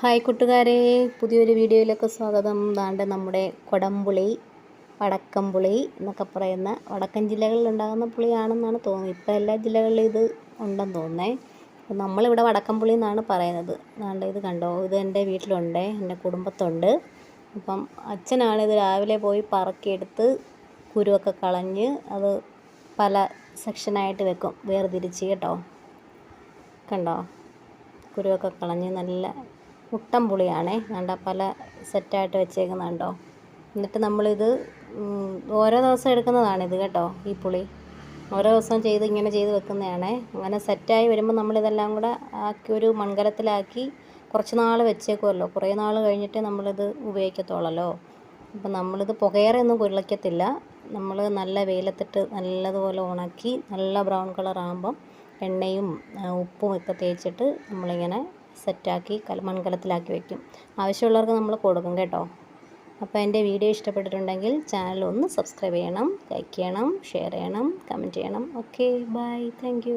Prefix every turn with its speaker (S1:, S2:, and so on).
S1: Hi കൂട്ടുകാരെ പുതിയൊരു വീഡിയോയിലേക്ക് സ്വാഗതം. ദാണ്ട് നമ്മുടെ കൊടംപുളി വടക്കംപുളി എന്നൊക്കെ പറയുന്ന വടക്കൻ ജില്ലകളിൽ ഉണ്ടാകുന്ന പുളിയാണെന്നാണ് തോന്നുന്നത്. ഇപ്പോൾ എല്ലാ ജില്ലകളിലും ഇത് ഉണ്ടെന്ന് അപ്പം നമ്മളിവിടെ വടക്കംപുളി എന്നാണ് പറയുന്നത്. ദാണ്ട് ഇത് കണ്ടോ? ഇത് എന്റെ വീട്ടിലുണ്ട് എന്റെ കുടുംബത്തുണ്ട്. അപ്പം അച്ഛനാണ് ഇത് രാവിലെ പോയി പറക്കിയെടുത്ത് കുരുവൊക്കെ കളഞ്ഞ് അത് പല സെക്ഷനായിട്ട് വെക്കും വേർതിരിച്ച് കേട്ടോ. കണ്ടോ? കുരുവൊക്കെ കളഞ്ഞ് നല്ല മുട്ടൻ പുളിയാണേ. കണ്ട പല സെറ്റായിട്ട് വെച്ചേക്കുന്നുണ്ടോ. എന്നിട്ട് നമ്മളിത് ഓരോ ദിവസം എടുക്കുന്നതാണ് ഇത് കേട്ടോ ഈ പുളി. ഓരോ ദിവസവും ചെയ്ത് ഇങ്ങനെ ചെയ്ത് വെക്കുന്നതാണേ. അങ്ങനെ സെറ്റായി വരുമ്പോൾ നമ്മളിതെല്ലാം കൂടെ ആക്കി ഒരു മൺകലത്തിലാക്കി കുറച്ച് നാൾ വെച്ചേക്കുമല്ലോ കുറേ നാൾ കഴിഞ്ഞിട്ട് നമ്മളിത് ഉപയോഗിക്കത്തുള്ളല്ലോ. അപ്പം നമ്മളിത് പുകയേറൊന്നും കുരുളയ്ക്കത്തില്ല നമ്മൾ നല്ല വെയിലത്തിട്ട് നല്ലതുപോലെ ഉണക്കി നല്ല ബ്രൗൺ കളർ ആകുമ്പം എണ്ണയും ഉപ്പും ഒക്കെ തേച്ചിട്ട് നമ്മളിങ്ങനെ സെറ്റാക്കി കല മൺകലത്തിലാക്കി വയ്ക്കും ആവശ്യമുള്ളവർക്ക് നമ്മൾ കൊടുക്കും കേട്ടോ. അപ്പോൾ എന്റെ വീഡിയോ ഇഷ്ടപ്പെട്ടിട്ടുണ്ടെങ്കിൽ ചാനൽ ഒന്ന് സബ്സ്ക്രൈബ് ചെയ്യണം ലൈക്ക് ചെയ്യണം ഷെയർ ചെയ്യണം കമന്റ് ചെയ്യണം. Okay bye. താങ്ക്